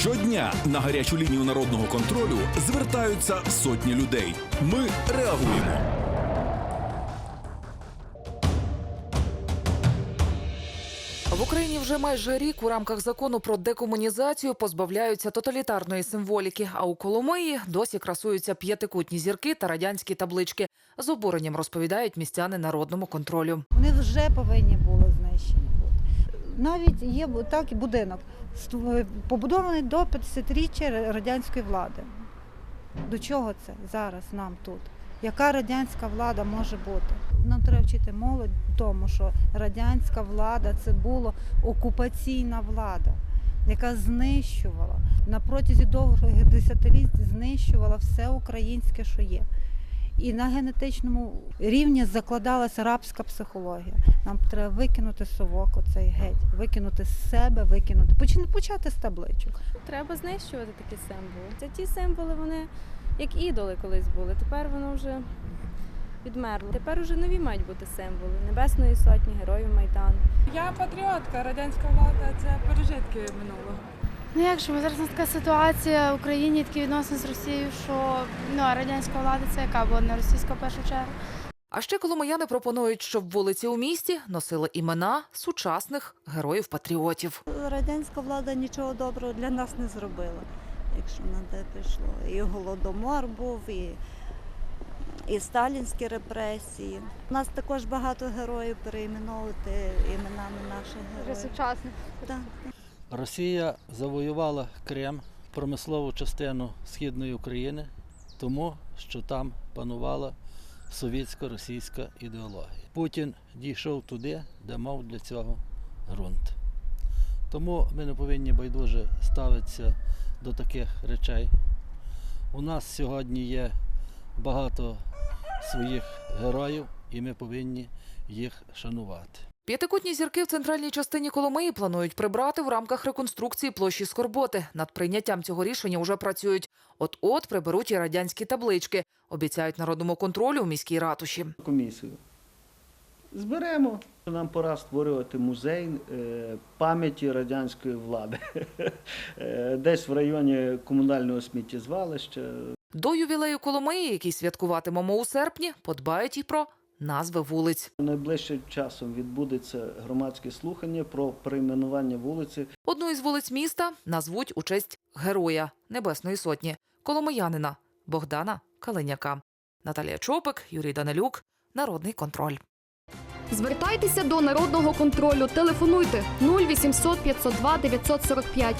Щодня на гарячу лінію народного контролю звертаються сотні людей. Ми реагуємо. В Україні вже майже рік у рамках закону про декомунізацію позбавляються тоталітарної символіки. А у Коломиї досі красуються п'ятикутні зірки та радянські таблички. З обуренням розповідають містяни народному контролю. Вони вже повинні були знищені. Навіть є так і будинок побудований до 50-річчя радянської влади. До чого це зараз нам тут? Яка радянська влада може бути? Нам треба вчити молодь тому, що радянська влада це була окупаційна влада, яка знищувала на протязі довгих десятиліть знищувала все українське, що є. І на генетичному рівні закладалася рабська психологія. Нам треба викинути совок оцей геть, викинути з себе, викинути, почати з табличок. Треба знищувати такі символи. Це ті символи, вони як ідоли колись були. Тепер воно вже відмерло. Тепер вже нові мають бути символи Небесної сотні, героїв Майдану. Я патріотка, радянська влада це пережитки минулого. Ну як же, ми зараз така ситуація в Україні, такі відносини з Росією, що ну, а радянська влада це яка була не російська в першу чергу. А ще коломияни пропонують, щоб вулиці у місті носили імена сучасних героїв-патріотів. радянська влада нічого доброго для нас не зробила, якщо на те пішло. І голодомор був, і, і сталінські репресії. У нас також багато героїв перейменовувати іменами наших героїв. сучасних. Так. Росія завоювала Крим, промислову частину східної України, тому що там панувала совєтсько-російська ідеологія. Путін дійшов туди, де мав для цього ґрунт. Тому ми не повинні байдуже ставитися до таких речей. У нас сьогодні є багато своїх героїв, і ми повинні їх шанувати. П'ятикутні зірки в центральній частині Коломиї планують прибрати в рамках реконструкції площі Скорботи. Над прийняттям цього рішення вже працюють. От-от приберуть і радянські таблички, обіцяють народному контролю у міській ратуші. комісію. Зберемо. Нам пора створювати музей е, пам'яті радянської влади. Е, Десь в районі комунального сміттєзвалища. До ювілею Коломиї, який святкуватимемо у серпні, подбають і про назви вулиць. Найближчим часом відбудеться громадське слухання про перейменування вулиці. Одну із вулиць міста назвуть у честь героя Небесної Сотні Коломиянина Богдана Калиняка. Наталія Чопик, Юрій Данилюк, Народний контроль. Звертайтеся до народного контролю. Телефонуйте 0800 502 945